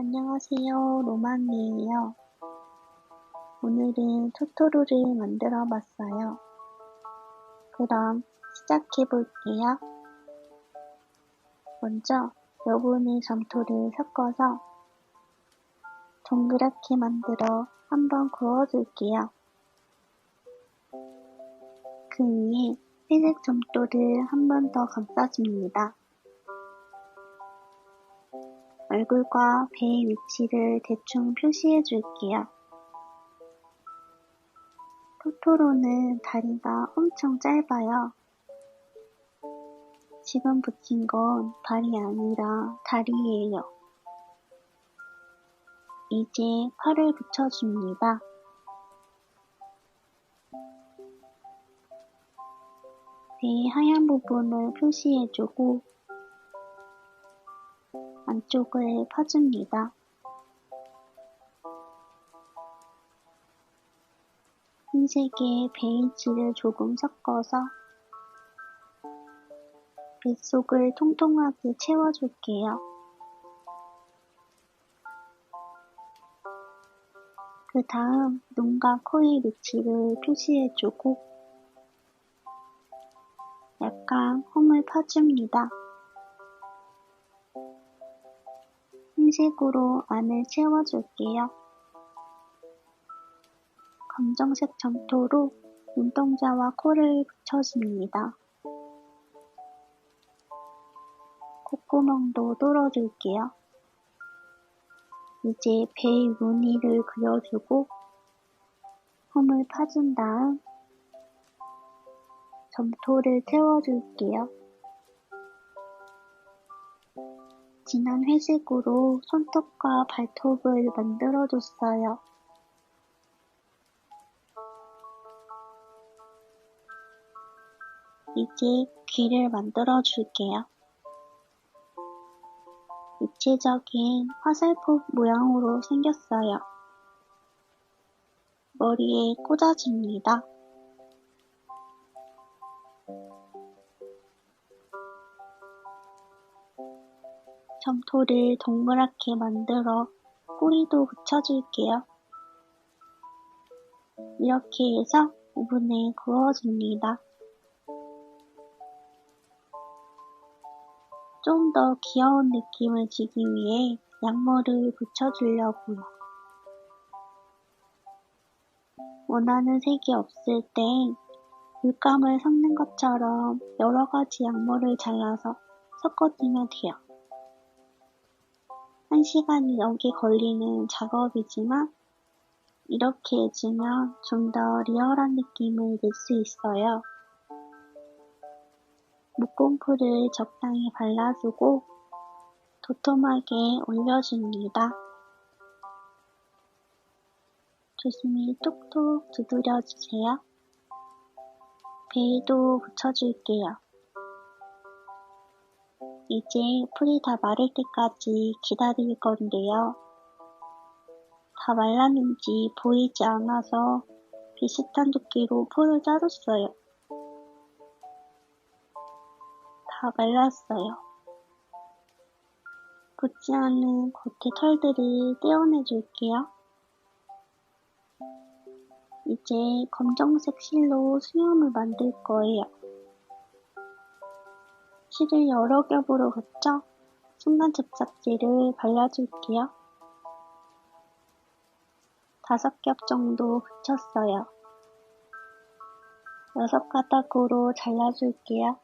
안녕하세요. 로망이에요. 오늘은 토토로를 만들어 봤어요. 그럼 시작해 볼게요. 먼저 여분의 점토를 섞어서 동그랗게 만들어 한번 구워줄게요. 그 위에 회색 점토를 한 번 더 감싸줍니다. 얼굴과 배의 위치를 대충 표시해 줄게요. 토토로는 다리가 엄청 짧아요. 지금 붙인 건 발이 아니라 다리예요. 이제 팔을 붙여줍니다. 배의 하얀 부분을 표시해주고 안쪽을 파줍니다. 흰색의 베이지를 조금 섞어서 뱃속을 통통하게 채워줄게요. 그 다음 눈과 코의 위치를 표시해주고 약간 홈을 파줍니다. 흰색으로 안을 채워줄게요. 검정색 점토로 눈동자와 코를 붙여줍니다. 콧구멍도 뚫어줄게요. 이제 배의 무늬를 그려주고 홈을 파준 다음 점토를 채워줄게요. 진한 회색으로 손톱과 발톱을 만들어줬어요. 이제 귀를 만들어 줄게요. 입체적인 화살표 모양으로 생겼어요. 머리에 꽂아줍니다. 점토를 동그랗게 만들어 꼬리도 붙여줄게요. 이렇게 해서 오븐에 구워줍니다. 좀 더 귀여운 느낌을 주기 위해 양모를 붙여주려고요. 원하는 색이 없을 땐 물감을 섞는 것처럼 여러 가지 양모를 잘라서 섞어주면 돼요. 한 시간이 넘게 걸리는 작업이지만 이렇게 해주면 좀 더 리얼한 느낌을 낼 수 있어요. 목공풀을 적당히 발라주고 도톰하게 올려줍니다. 조심히 톡톡 두드려주세요. 베이도 붙여줄게요. 이제 풀이 다 마를 때까지 기다릴 건데요. 다 말랐는지 보이지 않아서 비슷한 두께로 풀을 자랐어요. 다 말랐어요. 붙지 않은 겉의 털들을 떼어내 줄게요. 이제 검정색 실로 수염을 만들 거예요. 실을 여러 겹으로 붙여 순간 접착제를 발라줄게요. 다섯 겹 정도 붙였어요. 여섯 가닥으로 잘라줄게요.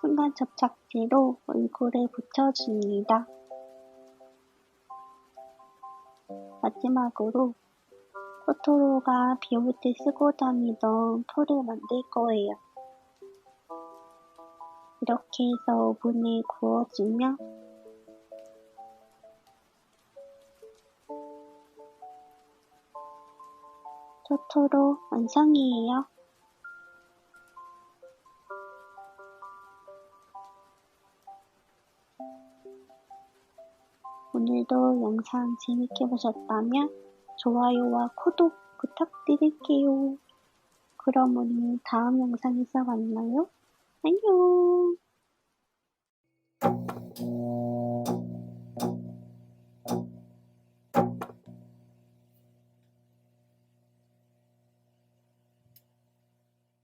순간 접착제로 얼굴에 붙여줍니다. 마지막으로 토토로가 비올 때 쓰고 다니던 풀을 만들 거예요. 이렇게 해서 오븐에 구워주면 토토로 완성이에요. 오늘도 영상 재밌게 보셨다면 좋아요와 구독 부탁드릴게요. 그럼 우리 다음 영상에서 만나요. 안녕.